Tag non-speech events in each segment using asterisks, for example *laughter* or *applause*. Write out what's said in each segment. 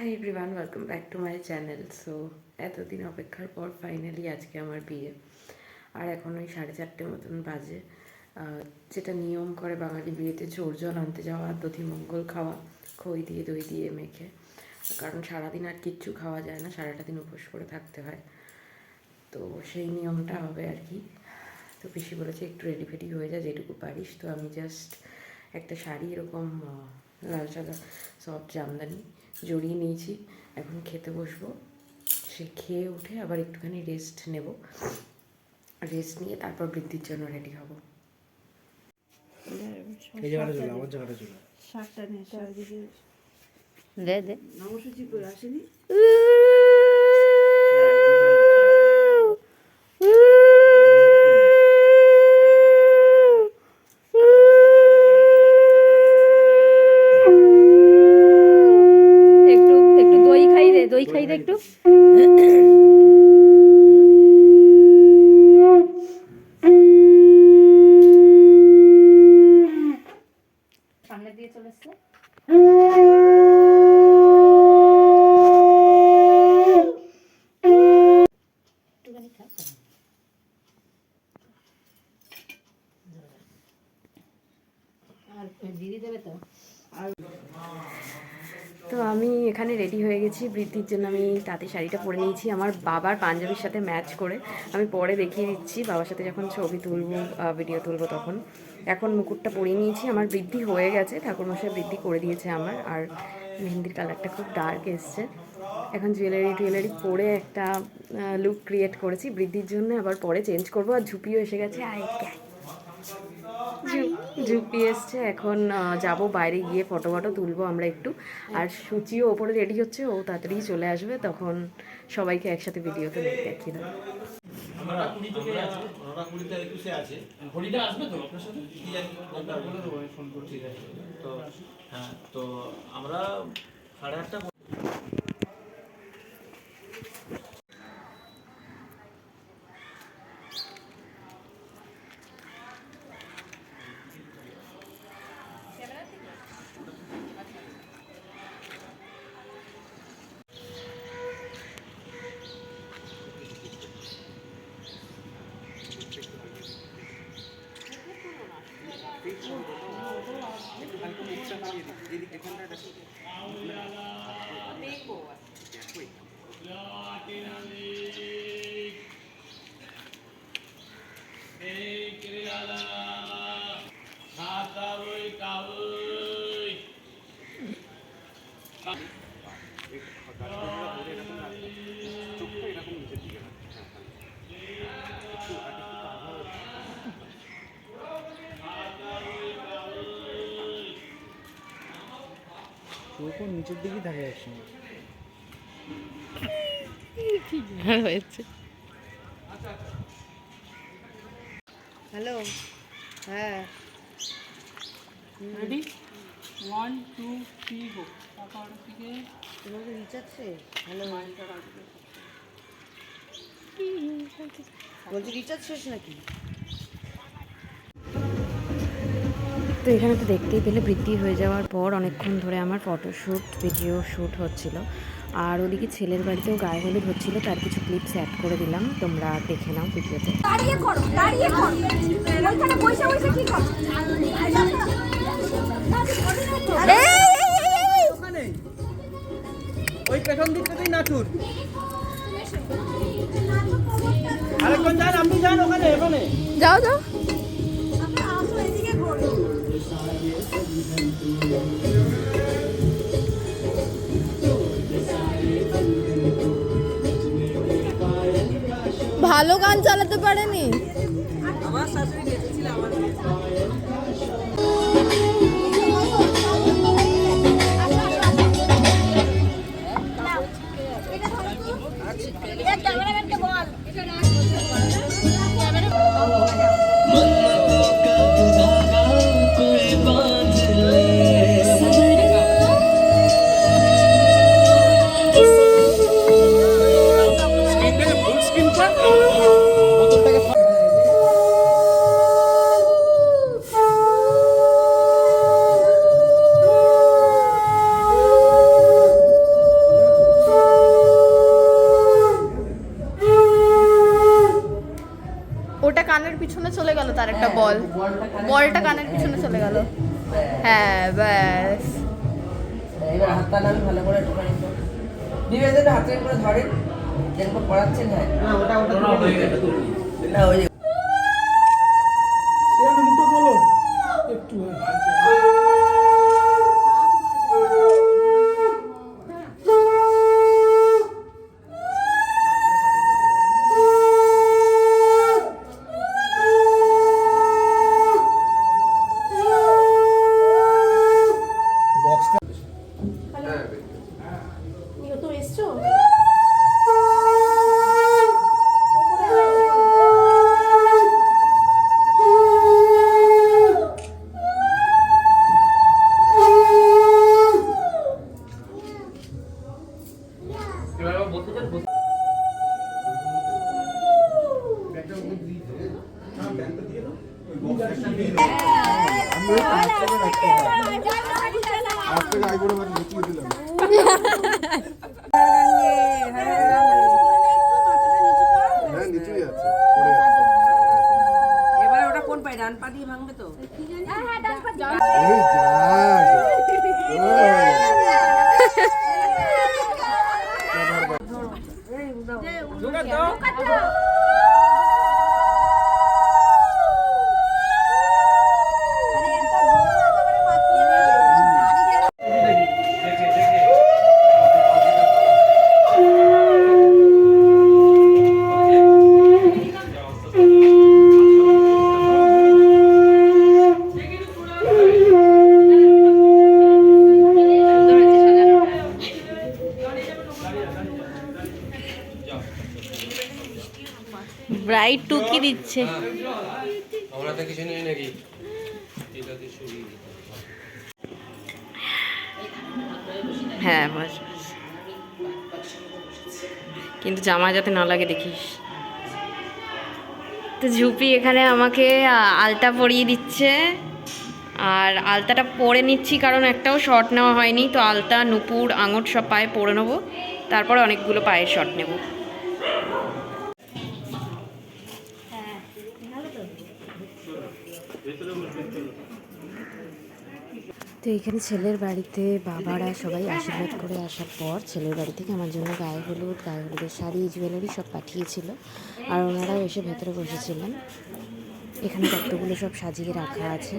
Hi everyone welcome back to my channel so এতদিন অপেক্ষার পর ফাইনালি আজকে আমার বিয়ে। আর এখন ওই সাড়ে চারটে মতন বাজে। যেটা নিয়ম করে বাঙালি বিয়েতে চোর জল আনতে যাওয়া, দধি মঙ্গল খাওয়া, খই দিয়ে, দই দিয়ে মেখে। কারণ সারাদিন আর কিচ্ছু খাওয়া যায় না, সারাটা দিন উপোস করে থাকতে হয়। তো সেই নিয়মটা হবে আর কি। তো পিসি বলেছে একটু রেডি ফেডি হয়ে যা, যেটুকু পারিস। তো আমি জাস্ট একটা শাড়ি এরকম লাল সাদা সফট জামদানি জড়িয়ে নিয়েছি। এখন খেতে বসবো। সে খেয়ে উঠে আবার একটুখানি রেস্ট নেব। রেস্ট নিয়ে তারপর বৃদ্ধির জন্য রেডি হব। দে দে। নমস্কার করে আসেনি? তো? আমি এখানে রেডি হয়ে গেছি। বৃদ্ধির জন্য আমি তাঁতে শাড়িটা পরে নিয়েছি। আমার বাবার পাঞ্জাবির সাথে ম্যাচ করে আমি পরে দেখিয়ে দিচ্ছি। বাবার সাথে যখন ছবি তুলবো ভিডিও তুলবো তখন। এখন মুকুটটা পরিয়ে নিয়েছি, আমার বৃদ্ধি হয়ে গেছে, ঠাকুরমশাই বৃদ্ধি করে দিয়েছে আমার, আর মেহেন্দির কালারটা খুব ডার্ক এসছে। এখন জুয়েলারি টুয়েলারি পরে একটা লুক ক্রিয়েট করেছি, বৃদ্ধির জন্য আবার পরে চেঞ্জ করব, আর ঝুপিও এসে গেছে, আয় ঝুপি এসছে এখন যাব বাইরে গিয়ে ফটো ফটো তুলবো আমরা একটু। আর সূচিও ওপরে রেডি হচ্ছে ও তাড়াতাড়ি চলে আসবে তখন সবাইকে একসাথে ভিডিওতে দেখিয়ে দেবো কুড়ি থেকে আছে নটা কুড়িতে একুশে আছে হরিটা আসবে তো আপনার সাথে কি জানি কোনটা বলে দেবো আমি ফোন করছি ঠিক আছে তো হ্যাঁ তো আমরা সাড়ে আটটা চোখও নিচের দিকেই থাকে একসঙ্গে। হয়েছে। হ্যালো হ্যাঁ। Ready one two three go তো এখানে তো দেখতেই পেলে বৃদ্ধি হয়ে যাওয়ার পর অনেকক্ষণ ধরে আমার ফটোশ্যুট ভিডিও শ্যুট হচ্ছিল। আর ওদিকে ছেলের বাড়িতেও গায়ে হলুদ হচ্ছিল, তার কিছু ক্লিপস অ্যাড করে দিলাম। তোমরা দেখে নাও ভিডিওতে। দাঁড়িয়ে ওই পেছন দিক থেকেই নাচুর। আরেকজন যান, আপনি যান ওখানে ওখানে যাও যাও। ভালো গান চালাতে পারেনি? পড়াচ্ছেন হ্যাঁ না ওটা ওটা না ওই 누가 떠? 똑같아. দিতে হ্যাঁ। বাস। কিন্তু জামা যাতে না লাগে দেখিস। তো ঝুপি এখানে আমাকে আলতা পরিয়ে দিচ্ছে। আর আলতাটা পরে নিচ্ছি কারণ একটাও শর্ট নেওয়া হয়নি। তো আলতা নুপুর আঙট সব পায়ে পরে নেব। তারপরে অনেকগুলো পায়ের শর্ট নেব। তো এখানে ছেলের বাড়িতে বাবারা সবাই আশীর্বাদ করে আসার পর ছেলের বাড়ি থেকে আমার জন্য গায়ে হলুদ, গায়ে হলুদের শাড়ি জুয়েলারি সব পাঠিয়েছিল। আর ওনারাও এসে ভেতরে বসেছিলেন। এখানে তত্ত্বগুলো সব সাজিয়ে রাখা আছে।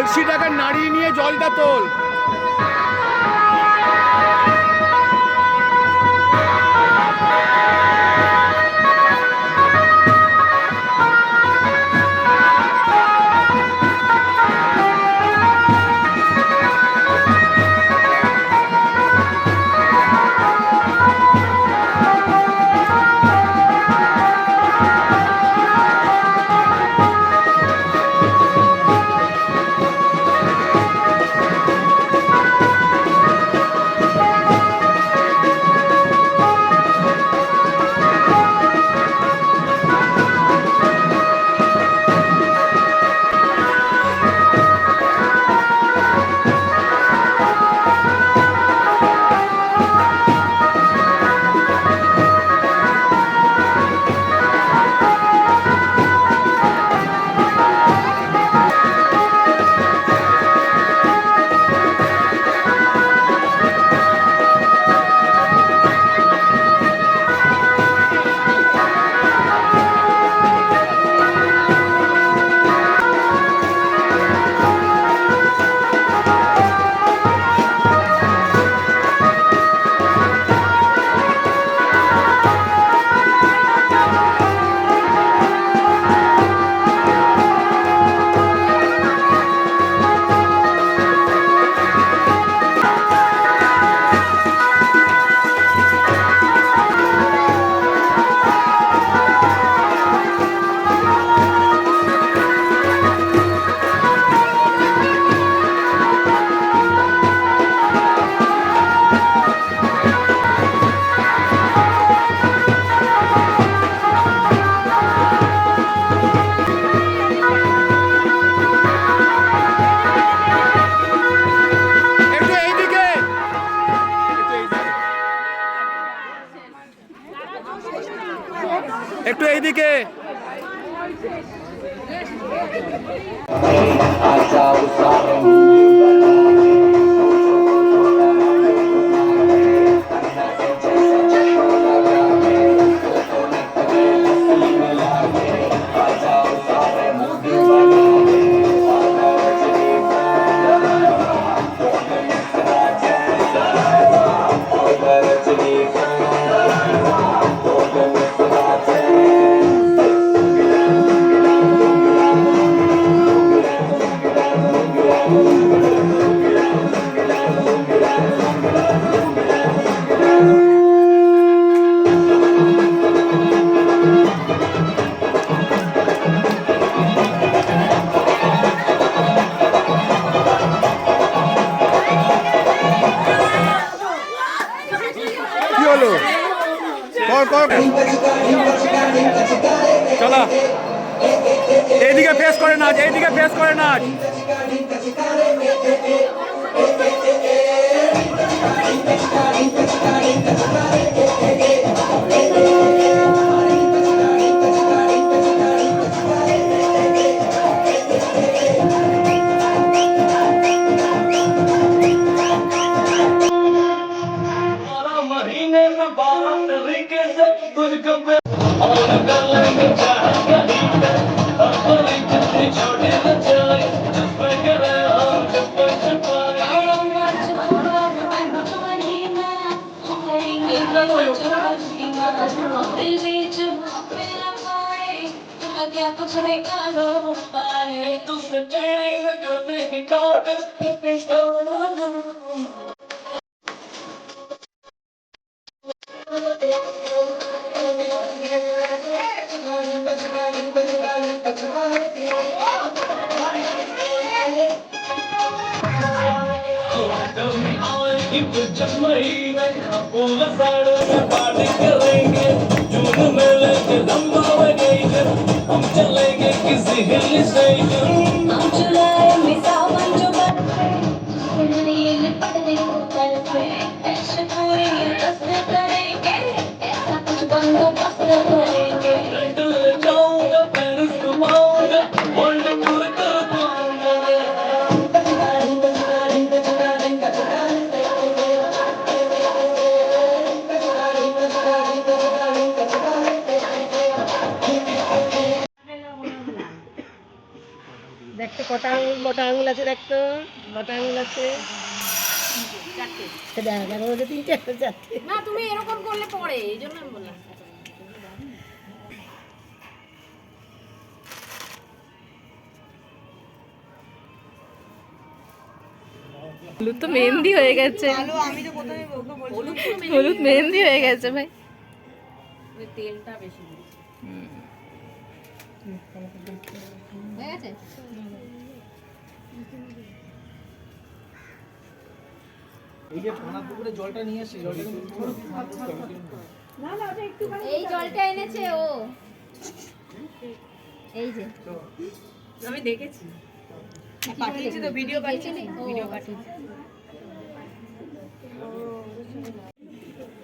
কলসিটাকে নাড়িয়ে নিয়ে জলটা তোল। একটু এইদিকে। কি क्या तुझने खालो पाए तुम चढ़े जो नहीं काटस पिस्तौल You. put your money, I'm Manjula Misa Manjula படத்தை கூட்டல் কটা আঙুল আছে দেখতো মোটা আঙুল আছে। দেখ দেখো ওদের তিনটে একটা চারটে। না তুমি এরকম করলে পরে এই জন্য আমি বললাম। হলুদ তো মেহেন্দি হয়ে গেছে। আমি তো প্রথমে ওকে বলছি হলুদ মেহেন্দি হয়ে গেছে। ভাই। তেলটা বেশি হয়ে গেছে? এই জলটা এনেছে ও। এই যে। আমি দেখেছি। পাঠিয়েছি তো ভিডিও পাঠিয়েছি। ভিডিও পাঠিয়েছি।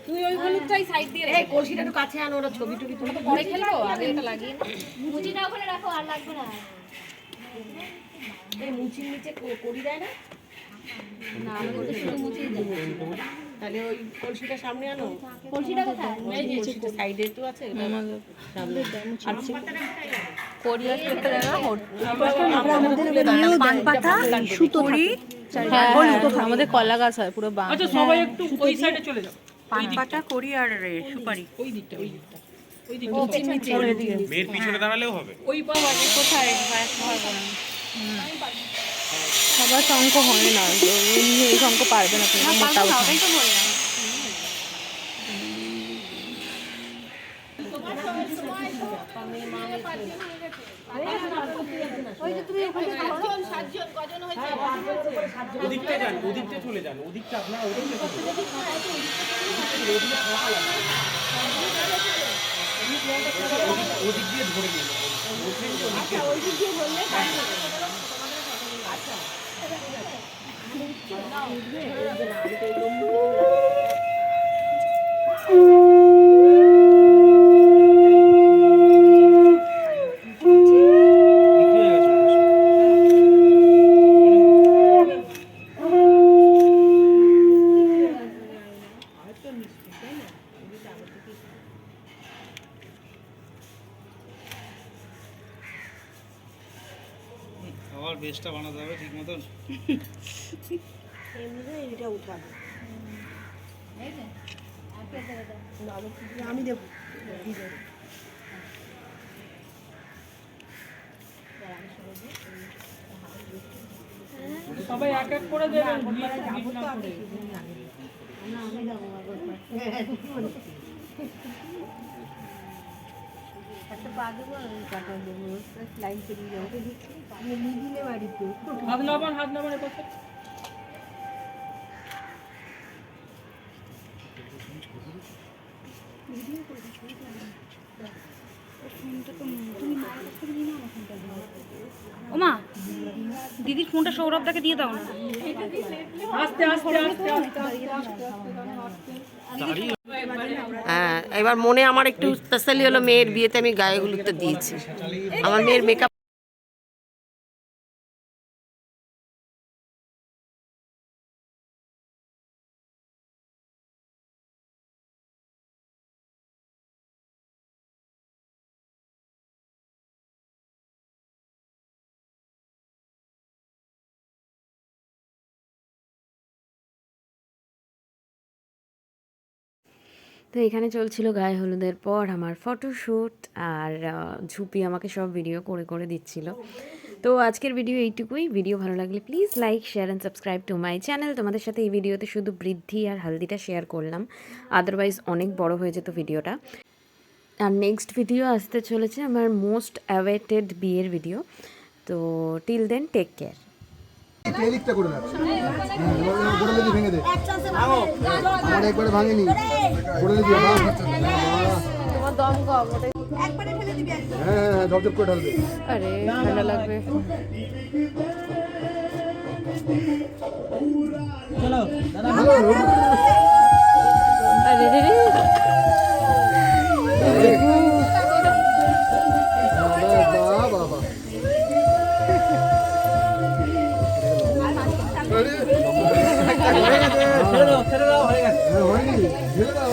তুই ওই হলুদটাই সাইড দিয়ে এই কলসিটা একটু কাছে আনো ওরা ছবি টবি তুলে। পরে খেলব? আগে এটা লাগিয়ে মুচিটা ওখানে রাখো আর লাগবে না। এই মুচির নিচে করি দেয় না? তাহলে ওই কলসিটা সামনে আনো। কলসিটা কোথায়? এই যে কলসিটা সাইডে তো আছে সামনে। আর কোরিয়ার থেকে দেখা পান পাতা সুতো থাকে। হ্যাঁ আমাদের কলা গাছ হয় পুরো বাঁ আচ্ছা সবাই একটু ওই সাইডে চলে যাও। পান পাতা করি আর সুপারি। ওই দিকটা ওই দিকটা। ওই নিচে মেয়ের পিছনে দাঁড়ালেও হবে। ওই বাবা কোথায়? সবার শঙ্খ হয় না এমনি এই শঙ্খ পারবে না তুমি মোটা ওদিকটা। ওদিক দিয়ে ধরে নিন *laughs* আবার *laughs* *laughs* বেশটা বানাতে হবে ঠিক মতন? আমি দেবো? সবাই এক এক করে দেবেন যাব তো আমি হাত নামান হাত নামান এ পাশে। ওমা দিদির ফোনটা সৌরভদাকে দিয়ে দাও না। আস্তে আস্তে আস্তে আস্তে হ্যাঁ এবার মনে আমার একটু স্পেশালি হলো মেয়ের বিয়েতে আমি গায়ে হলুদটা দিয়েছি। আমার মেয়ের মেকআপ তো এখানে চলছিল গায়ে হলুদের পর আমার ফটোশ্যুট আর ঝুপি আমাকে সব ভিডিও করে করে দিচ্ছিল। তো আজকের ভিডিও এইটুকুই। ভিডিও ভালো লাগলে please like share and subscribe to my channel তোমাদের সাথে এই ভিডিওতে শুধু বৃদ্ধি আর হালদিটা শেয়ার করলাম। আদারওয়াইজ অনেক বড় হয়ে যেত ভিডিওটা আর নেক্সট ভিডিও আসতে চলেছে আমার মোস্ট অ্যাওয়েটেড বিয়ের ভিডিও তো টিল দেন টেক কেয়ার এদিকটা করে না গোড়া লেগে ভেঙে দে। আমার একবারে ভাঙেনি। দম কম হ্যাঁ হ্যাঁ হ্যাঁ ঝপঝপ করে ঢালবে। আরে ঠান্ডা লাগবে। আরে রে রে। ফেরো ফেরো হয়ে গেছে